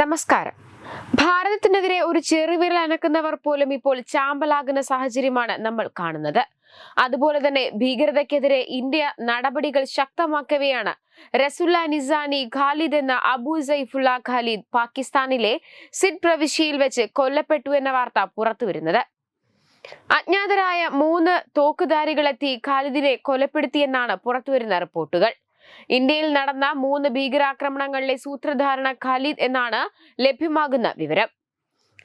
നമസ്കാരം. ഭാരതത്തിനെതിരെ ഒരു ചെറുവിരൽ അനക്കുന്നവർ പോലും ഇപ്പോൾ ചാമ്പലാകുന്ന സാഹചര്യമാണ് നമ്മൾ കാണുന്നത്. അതുപോലെ തന്നെ ഭീകരതയ്ക്കെതിരെ ഇന്ത്യ നടപടികൾ ശക്തമാക്കവെയാണ് റസുല്ല നിസാനി ഖാലിദ് എന്ന അബു സൈഫുള്ള ഖാലിദ് പാകിസ്ഥാനിലെ സിഡ് പ്രവിശ്യയിൽ വെച്ച് കൊല്ലപ്പെട്ടു എന്ന വാർത്ത പുറത്തുവരുന്നത്. അജ്ഞാതരായ മൂന്ന് തോക്കുധാരികളെത്തി ഖാലിദിനെ കൊലപ്പെടുത്തിയെന്നാണ് പുറത്തുവരുന്ന റിപ്പോർട്ടുകൾ. ഇന്ത്യയിൽ നടന്ന മൂന്ന് ഭീകരാക്രമണങ്ങളിലെ സൂത്രധാരണ ഖാലിദ് എന്നാണ് ലഭ്യമാകുന്ന വിവരം.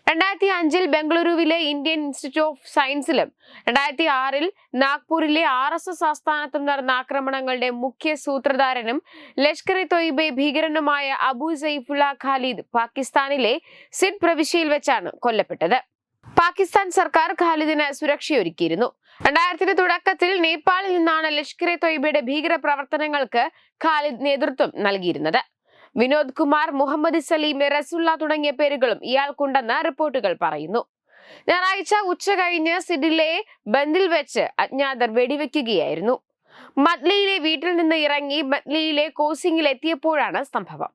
രണ്ടായിരത്തി അഞ്ചിൽ ബംഗളൂരുവിലെ ഇന്ത്യൻ ഇൻസ്റ്റിറ്റ്യൂട്ട് ഓഫ് സയൻസിലും രണ്ടായിരത്തി ആറിൽ നാഗ്പൂരിലെ ആർ എസ് എസ് ആസ്ഥാനത്തും നടന്ന ആക്രമണങ്ങളുടെ മുഖ്യ സൂത്രധാരനും ലഷ്കർ ഇ തൊയ്ബെ ഭീകരനുമായ അബു സൈഫുള്ള ഖാലിദ് പാകിസ്ഥാനിലെ സിഡ് പ്രവിശ്യയിൽ വെച്ചാണ് കൊല്ലപ്പെട്ടത്. പാകിസ്ഥാൻ സർക്കാർ ഖാലിദിന് സുരക്ഷയൊരുക്കിയിരുന്നു. രണ്ടായിരത്തിന്റെ തുടക്കത്തിൽ നേപ്പാളിൽ നിന്നാണ് ലഷ്കർ എ തൊയ്ബയുടെ ഭീകര പ്രവർത്തനങ്ങൾക്ക് ഖാലിദ് നേതൃത്വം നൽകിയിരുന്നത്. വിനോദ് കുമാർ മുഹമ്മദ് സലീം റസുല്ല തുടങ്ങിയ പേരുകളും ഇയാൾക്കുണ്ടെന്ന് റിപ്പോർട്ടുകൾ പറയുന്നു. ഞായറാഴ്ച ഉച്ച കഴിഞ്ഞ് സിഡിലെ ബന്ദിൽ വെച്ച് അജ്ഞാതർ വെടിവെക്കുകയായിരുന്നു. മദ്ലിയിലെ വീട്ടിൽ നിന്ന് ഇറങ്ങി മദ്ലിയിലെ കോസിംഗിൽ എത്തിയപ്പോഴാണ് സംഭവം.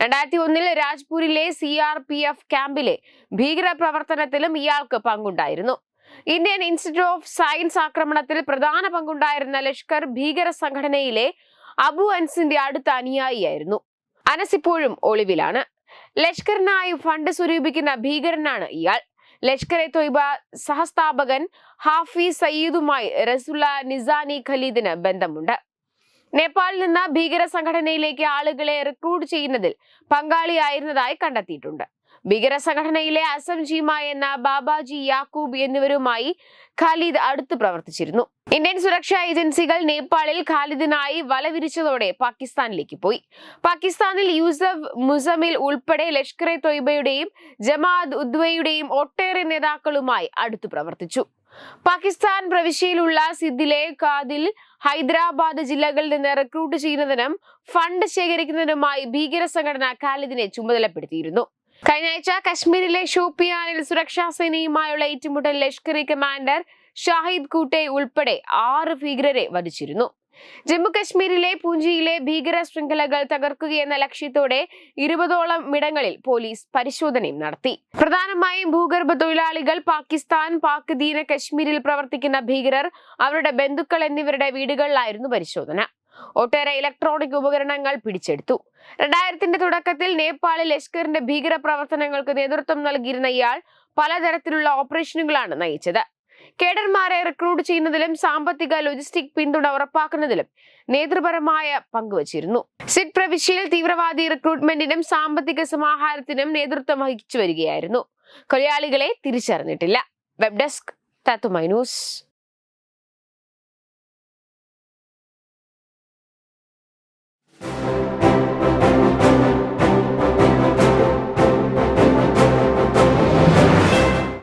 രണ്ടായിരത്തി ഒന്നിൽ രാജ്പൂരിലെ സി ആർ പി എഫ് ക്യാമ്പിലെ ഭീകര പ്രവർത്തനത്തിലും ഇയാൾക്ക് പങ്കുണ്ടായിരുന്നു. ഇന്ത്യൻ ഇൻസ്റ്റിറ്റ്യൂട്ട് ഓഫ് സയൻസ് ആക്രമണത്തിൽ പ്രധാന പങ്കുണ്ടായിരുന്ന ലഷ്കർ ഭീകര സംഘടനയിലെ അബു അൻസിന്റെ അടുത്ത അനുയായിയായിരുന്നു. അനസ് ഇപ്പോഴും ഒളിവിലാണ്. ലഷ്കറിനായി ഫണ്ട് സ്വരൂപിക്കുന്ന ഭീകരനാണ് ഇയാൾ. ലഷ്കർ എ തൊയ്ബ സഹസ്ഥാപകൻ ഹാഫി സയ്യിദുമായി റസുല്ല നിസാനി ഖലീദിന് ബന്ധമുണ്ട്. നേപ്പാളിൽ നിന്ന് ഭീകര സംഘടനയിലേക്ക് ആളുകളെ റിക്രൂട്ട് ചെയ്യുന്നതിൽ പങ്കാളിയായിരുന്നതായി കണ്ടെത്തിയിട്ടുണ്ട്. ഭീകര സംഘടനയിലെ അസം എന്ന ബാബാജി യാക്കൂബ് എന്നിവരുമായി ഖാലിദ് അടുത്ത് പ്രവർത്തിച്ചിരുന്നു. ഇന്ത്യൻ സുരക്ഷാ ഏജൻസികൾ നേപ്പാളിൽ ഖാലിദിനായി വലവിരിച്ചതോടെ പാകിസ്ഥാനിലേക്ക് പോയി. പാകിസ്ഥാനിൽ യൂസഫ് മുസമിൽ ഉൾപ്പെടെ ലഷ്കർ എ തൊയ്ബയുടെയും ജമാഅത്ത് ഉദ്വയുടെയും ഒട്ടേറെ നേതാക്കളുമായി അടുത്തു പ്രവർത്തിച്ചു. പാകിസ്ഥാൻ പ്രവിശ്യയിലുള്ള സിദ്ദിലെ കാദിൽ ഹൈദരാബാദ് ജില്ലകളിൽ നിന്ന് റിക്രൂട്ട് ചെയ്യുന്നതിനും ഫണ്ട് ശേഖരിക്കുന്നതിനുമായി ഭീകര സംഘടന ഖാലിദിനെ ചുമതലപ്പെടുത്തിയിരുന്നു. കഴിഞ്ഞ ആഴ്ച കശ്മീരിലെ ഷോപ്പിയാനിൽ സുരക്ഷാ സേനയുമായുള്ള ഏറ്റുമുട്ടൽ ലഷ്കർ കമാൻഡർ ഷാഹിദ് കൂട്ടെ ഉൾപ്പെടെ ആറ് ഭീകരരെ വധിച്ചിരുന്നു. ജമ്മു കശ്മീരിലെ പൂഞ്ചിയിലെ ഭീകര ശൃംഖലകൾ തകർക്കുകയെന്ന ലക്ഷ്യത്തോടെ ഇരുപതോളം ഇടങ്ങളിൽ പോലീസ് പരിശോധനയും നടത്തി. പ്രധാനമായും ഭൂഗർഭ തൊഴിലാളികൾ പാകിസ്ഥാൻ പാക് ദീന കശ്മീരിൽ പ്രവർത്തിക്കുന്ന ഭീകരർ അവരുടെ ബന്ധുക്കൾ എന്നിവരുടെ വീടുകളിലായിരുന്നു പരിശോധന. ഒട്ടേറെ ഇലക്ട്രോണിക് ഉപകരണങ്ങൾ പിടിച്ചെടുത്തു. രണ്ടായിരത്തിന്റെ തുടക്കത്തിൽ നേപ്പാളിൽ ലഷ്കറിന്റെ ഭീകര പ്രവർത്തനങ്ങൾക്ക് നേതൃത്വം നൽകിയിരുന്ന ഇയാൾ പലതരത്തിലുള്ള ഓപ്പറേഷനുകളാണ് നയിച്ചത്. കേഡർമാരെ റിക്രൂട്ട് ചെയ്യുന്നതിലും സാമ്പത്തിക ലോജിസ്റ്റിക് പിന്തുണ ഉറപ്പാക്കുന്നതിലും നേതൃപരമായ പങ്കുവച്ചിരുന്നു. സിറ്റ് പ്രവിശ്യയിൽ തീവ്രവാദി റിക്രൂട്ട്മെന്റിനും സാമ്പത്തിക സമാഹാരത്തിനും നേതൃത്വം വഹിച്ചു വരികയായിരുന്നു. കൊലയാളികളെ തിരിച്ചറിഞ്ഞിട്ടില്ല. വെബ് ഡെസ്ക് തത്തുമൈ ന്യൂസ്